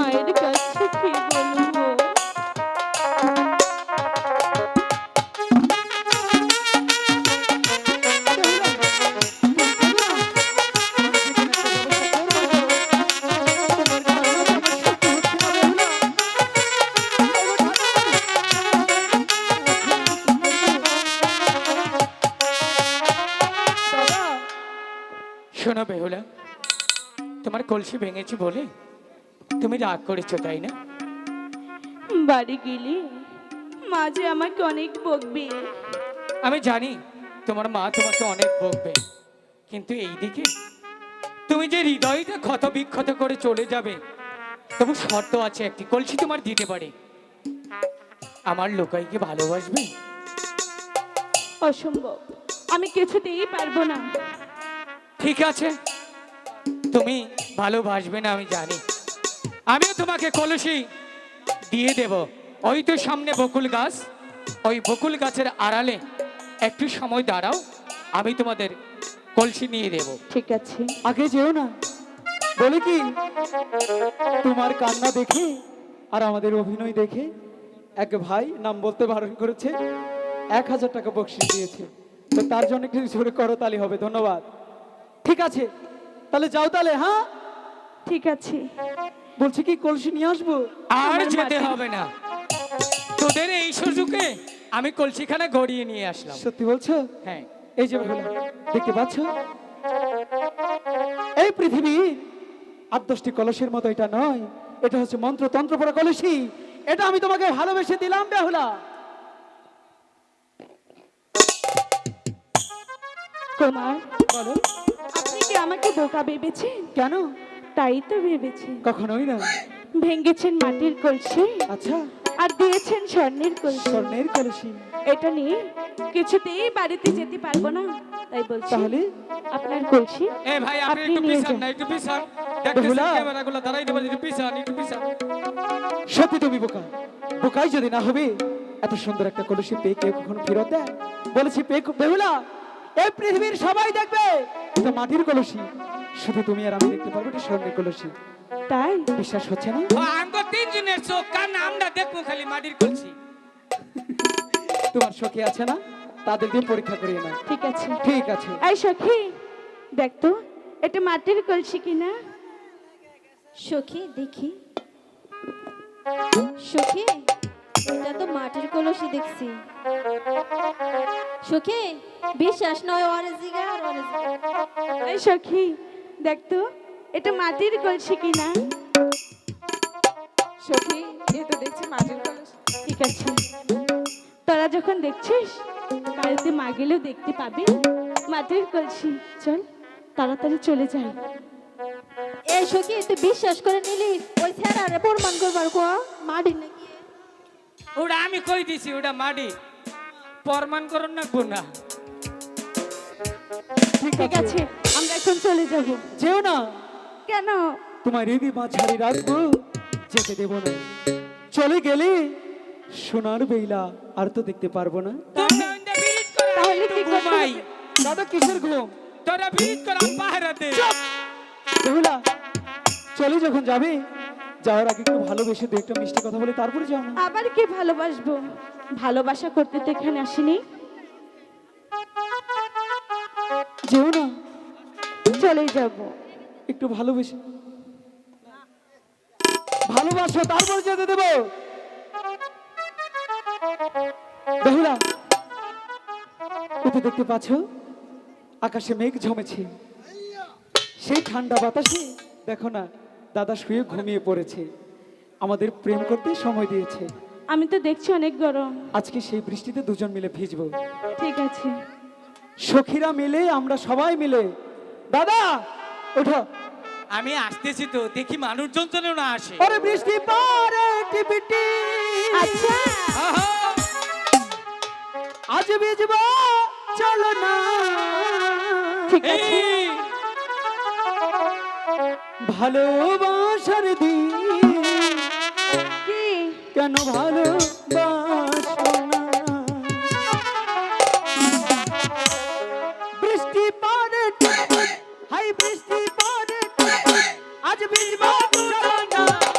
মায়ের কাছে কি বলব? শোনো বেহুলা তোমার কলসি ভেঙেছি বলে তুমি রাগ করেছ তাই না? বাড়ি গেলে মাঝে আমাকে অনেক বকবে। আমি জানি তোমার মা তোমাকে অনেক বকবে কিন্তু এই দিকে তুমি যে হৃদয়টা ক্ষত বিক্ষত করে চলে যাবে তবু শর্ত আছে একটি কলসি তোমার দিতে পারে। আমার লোকাইকে ভালোবাসবে? অসম্ভব আমি কিছুতেই পারব না। ঠিক আছে তুমি ভালোবাসবে না আমি জানি। আমিও তোমাকে কলসি দিয়ে দেব। ওই তো সামনে বকুল গাছ। ওই বকুল গাছের আড়ালে একটু সময় দাঁড়াও আমি তোমাদের কলসি নিয়ে দেব। ঠিক আছে। আগে যেও না। বলে কি তোমার কান্না দেখে আর আমাদের অভিনয় দেখে এক ভাই নাম বলতে বারণ করেছে এক হাজার টাকা বকশিস দিয়েছে। তো তার জন্য কিছু জোরে করতালি হবে ধন্যবাদ। ঠিক আছে তাহলে যাও তাহলে হ্যাঁ? ঠিক আছে। বলছি কি কলসি নিয়ে আসব? আর যেতে হবে না। তোদের এই সুযোগে আমি কলসিখানা গড়িয়ে নিয়ে আসলাম। সত্যি বলছো? হ্যাঁ। এই যে ভোলা দেখতে পাচ্ছ? এই পৃথিবী আট দশটি কলসের মতো এটা নয়। এটা হচ্ছে মন্ত্র তন্ত্র পড়া কলসি। এটা আমি তোমাকে ভালোবেসে দিলাম বেহুলা। কুমার বলো। আপনি কি আমাকে বোকা ভেবেছেন? কেন? তাই তো ভেবেছি। কখনোই না। ভেঙেছেন মাটির কলসি আচ্ছা। আর দিয়েছেন স্বর্ণের কলসি। স্বর্ণের কলসি। এটা নিয়ে কিছুতেই বাড়িতে যেতে পারব না তাই বলছি। তাহলে? আপনার কলসি এ ভাই আপনি একটু পিছান না একটু পিছান। দেখতেছেন বেহুলা। ক্যামেরাগুলো দাঁড়াই দেবেন একটু পিছান একটু পিছান। সত্যি তুমি বোকা। বোকাই যদি না হবে এত সুন্দর একটা কলসি পেয়ে কেউ কখনো ফেরত দেয়? বলেছি পেয়ে বেহুলা এই পৃথিবীর সবাই দেখবে এটা মাটির কলসি। শুধু তুমি আর আমি দেখতে পারব এটা স্বর্ণের কলসি। তাই? বিশ্বাস হচ্ছে না? ও আঙ্গ তিনজনের চোখ কান আমরা দেখব খালি মাটির কলসি। তোমার সখী আছে না? তাদের দিয়ে পরীক্ষা করিয়ে না ঠিক আছে। ঠিক আছে। এই সখী দেখ তো এটা মাটির কলসি কিনা? সখী দেখি। সখী এটা তো মাটির কলসি দেখছি। সখী বিশ্বাস নয় ওরে জিগা আর ওরে জিগা। এই সখী দেখ তো এটা মাটির কলসি কিনা? সখী এ তো দেখছি মাটির কলস। ঠিক আছে। তোরা যখন দেখছিস বাড়িতে মা গেলেও দেখতে পাবি মাটির কলসি। চল তাড়াতাড়ি চলে যাই। এই সখী তুই বিশ্বাস করে নিলি? ওই ছেড়ারে প্রমাণ করবার কো। মাটি নাকি? ওটা আমি কই দিছি ওটা মাটি? প্রমাণ করুন না গুনা। ঠিক আছে। আমরা এখন চলে যাব। যেও না। কেন? তোমার রিদি মাঝারি রাখব যেতে দেব না। চলে গেলে সোনার বেইলা আর তো দেখতে পারব না। তাহলে কি ঘুমাই। দাদা কিসের ঘুম? তোরা বিরিত করে পাহারাতে বেহুলা চলে যখন যাবে যাওয়ার আগে একটু ভালোবেসে দু একটা মিষ্টি কথা বলে তারপরে যাও না। আবার কি ভালোবাসবো? ভালোবাসা করতে তো এখানে আসিনি। যেও না। চলে যাব। একটু ভালোবেসে। ভালোবাসো তারপরে যেতে দেবো। বেহুলা দেখতে পাচ্ছ? আকাশে মেঘ জমেছে সেই ঠান্ডা বাতাসে দেখো না দাদা শুয়ে ঘুমিয়ে পড়েছে। আমাদের প্রেম করতে সময় দিয়েছে। আমি তো দেখছি অনেক গরম। আজকে সেই বৃষ্টিতে দুজন মিলে ভিজবো। ঠিক আছে। সখীরা মিলে আমরা সবাই মিলে দাদা ওঠো। আমি আসতেছি তো দেখি মানুষজন যেন না আসে। ওরে বৃষ্টি পরে টিপিটি। আচ্ছা! আজ ভিজব চলো না। ঠিক আছে। ভালোবাসার দিন। কেন ভালো বৃষ্টি পরে আজ ভিজবা না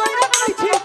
সত্যি কইরা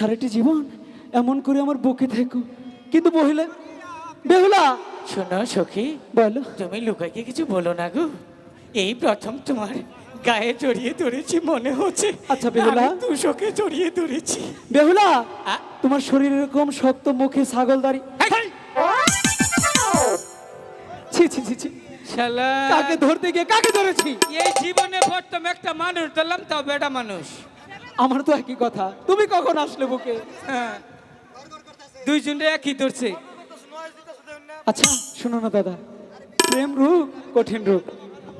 সারাটি জীবন এমন করে আমার বুকে থেকো। কিন্তু মহিলা বেহুলা! শোনো সখী বলো। তুমি লুকাইকে কিছু বলো না গো। এই প্রথম তোমার গায়ে জড়িয়ে ধরেছি মনে হচ্ছে। আচ্ছা, বেহুলা। দুশোকে জড়িয়ে ধরেছি। বেহুলা? তোমার শরীর এরকম শক্ত মুখে ছাগল দাড়ি ছি ছি ছি ছি। শালা! কাকে ধরতে গিয়ে কাকে ধরেছি? এই জীবনে প্রথম একটা মানুষ ধরলাম তাও বেটা মানুষ। আমার তো একই কথা। তুমি কখন আসলে বুকে? হ্যাঁ। দুইজন একই ধরছে। আচ্ছা শুনো না দাদা। প্রেম রূপ কঠিন রূপ।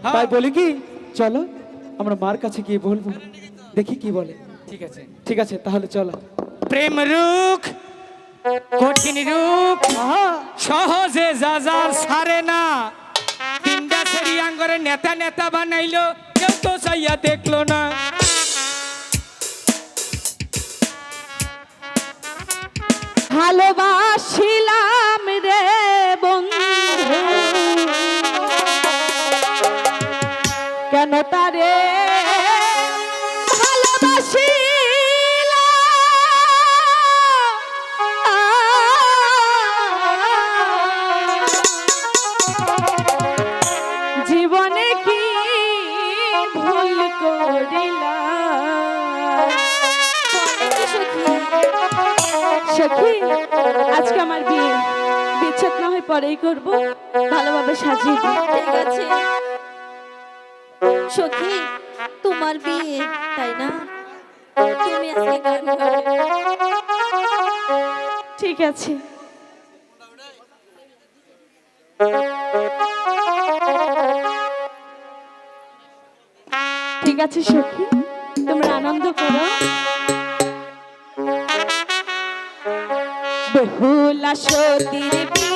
হ্যাঁ। তাই বলি কি চলো আমরা মার কাছে গিয়ে বলব। দেখি কি বলে। ঠিক আছে। ঠিক আছে তাহলে চলো। প্রেম রূপ কঠিন রূপ। সহজে যা সারে না। তিনটা সেরিয়াঙ্গরে নেতা নেতা বানাইলো কেউ তো সাইয়া দেখল না। ভালোবাসিলা পরেই করব। ভালোভাবে সাজিয়ে ঠিক আছে? সখী, তোমার বিয়ে, তাই না? তুমি আজকে গান ঠিক আছে। ঠিক আছে, সখী। তোমরা আনন্দ করো। বহুলা সতীর